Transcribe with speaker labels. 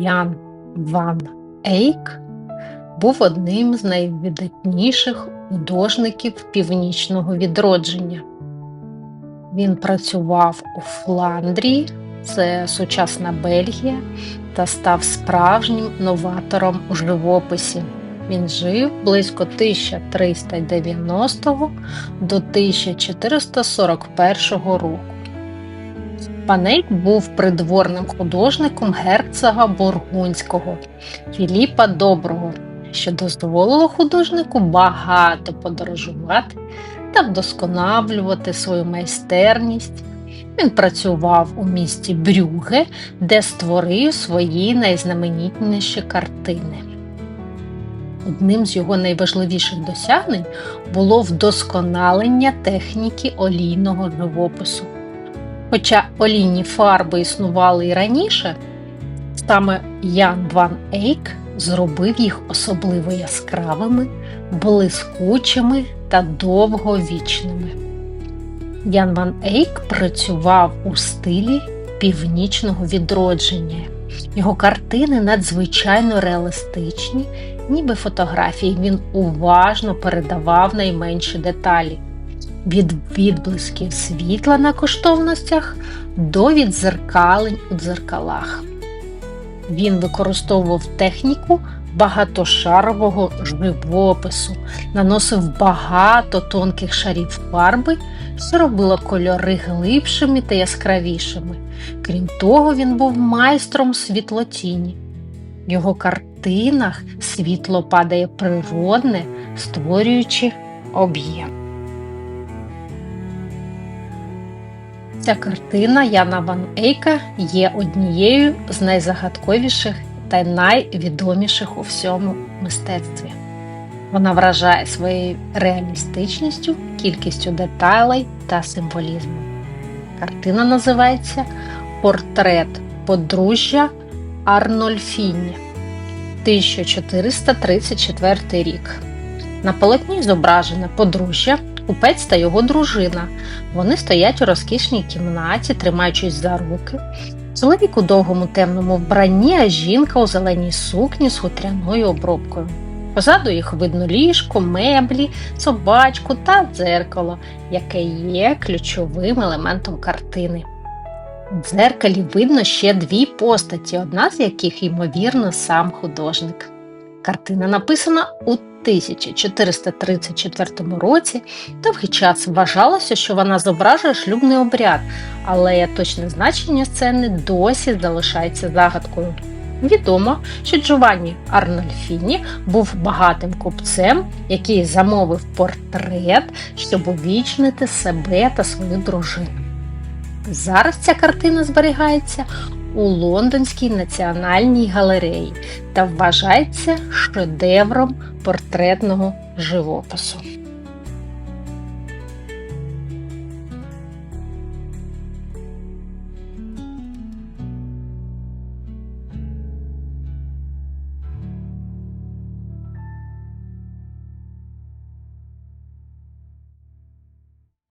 Speaker 1: Ян Ван Ейк був одним з найвидатніших художників північного відродження. Він працював у Фландрії, це сучасна Бельгія, та став справжнім новатором у живописі. Він жив близько 1390 до 1441 року. Панейк був придворним художником герцога Бургунського Філіпа Доброго, що дозволило художнику багато подорожувати та вдосконалювати свою майстерність. Він працював у місті Брюге, де створив свої найзнаменітніші картини. Одним з його найважливіших досягнень було вдосконалення техніки олійного живопису. Хоча олійні фарби існували і раніше, саме Ян Ван Ейк зробив їх особливо яскравими, блискучими та довговічними. Ян Ван Ейк працював у стилі північного відродження. Його картини надзвичайно реалістичні, ніби фотографії. Він уважно передавав найменші деталі від відблисків світла на коштовностях до відзеркалень у дзеркалах. Він використовував техніку багатошарового живопису, наносив багато тонких шарів фарби, що робило кольори глибшими та яскравішими. Крім того, він був майстром світлотіні. В його картинах світло падає природне, створюючи об'єм. Ця картина Яна Ван Ейка є однією з найзагадковіших та найвідоміших у всьому мистецтві. Вона вражає своєю реалістичністю, кількістю деталей та символізму. Картина називається Портрет подружжя Арнольфіні 1434 рік. На полотні зображене подружжя, купець та його дружина. Вони стоять у розкішній кімнаті, тримаючись за руки. Чоловік у довгому темному вбранні, а жінка у зеленій сукні з хутряною обробкою. Позаду їх видно ліжко, меблі, собачку та дзеркало, яке є ключовим елементом картини. У дзеркалі видно ще дві постаті, одна з яких, ймовірно, сам художник. Картина написана у 1434 році. Довгий час вважалося, що вона зображує шлюбний обряд, але точне значення сцени досі залишається загадкою. Відомо, що Джованні Арнольфіні був багатим купцем, який замовив портрет, щоб увічнити себе та свою дружину. Зараз ця картина зберігається у Лондонській національній галереї та вважається шедевром портретного живопису.